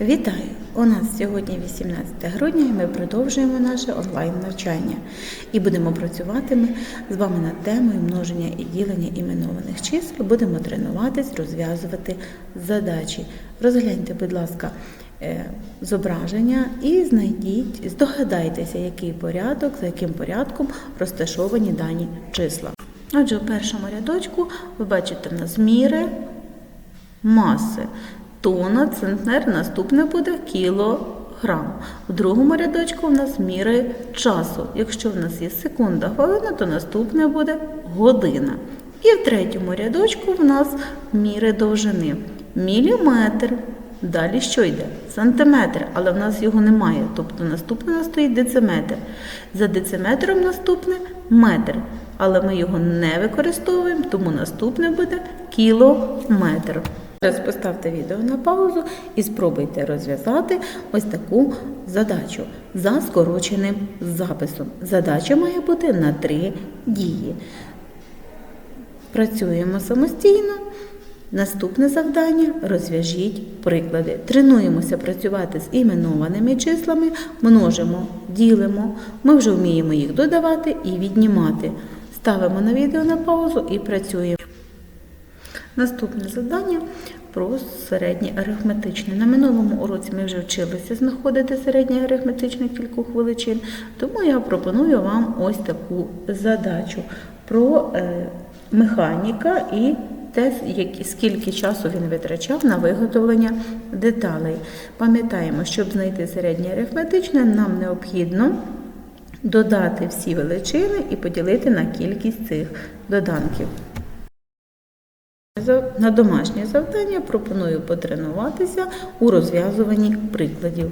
Вітаю! У нас сьогодні 18 грудня і ми продовжуємо наше онлайн навчання і будемо працювати ми з вами над темою множення і ділення іменованих чисел. Будемо тренуватись, розв'язувати задачі. Розгляньте, будь ласка, е, зображення і знайдіть, здогадайтеся, який порядок, за яким порядком розташовані дані числа. Отже, у першому рядочку ви бачите в нас міри маси. Тона, центнер, наступне буде кілограм. У другому рядочку в нас міри часу. Якщо в нас є секунда, хвилина, то наступне буде година. І в третьому рядочку в нас міри довжини. Міліметр. Далі що йде? Сантиметр, але в нас його немає. Тобто наступне у нас стоїть дециметр. За дециметром наступне метр. Але ми його не використовуємо, тому наступне буде кілометр. Зараз поставте відео на паузу і спробуйте розв'язати ось таку задачу за скороченим записом. Задача має бути на три дії. Працюємо самостійно. Наступне завдання розв'яжіть приклади. Тренуємося працювати з іменованими числами, множимо, ділимо. Ми вже вміємо їх додавати і віднімати. Ставимо на відео на паузу і працюємо. Наступне завдання про середнє арифметичне. На минулому уроці ми вже вчилися знаходити середнє арифметичне кількох величин, тому я пропоную вам ось таку задачу про е, механіка і те, скільки часу він витрачав на виготовлення деталей. Пам'ятаємо, щоб знайти середнє арифметичне, нам необхідно додати всі величини і поділити на кількість цих доданків. На домашнє завдання пропоную потренуватися у розв'язуванні прикладів.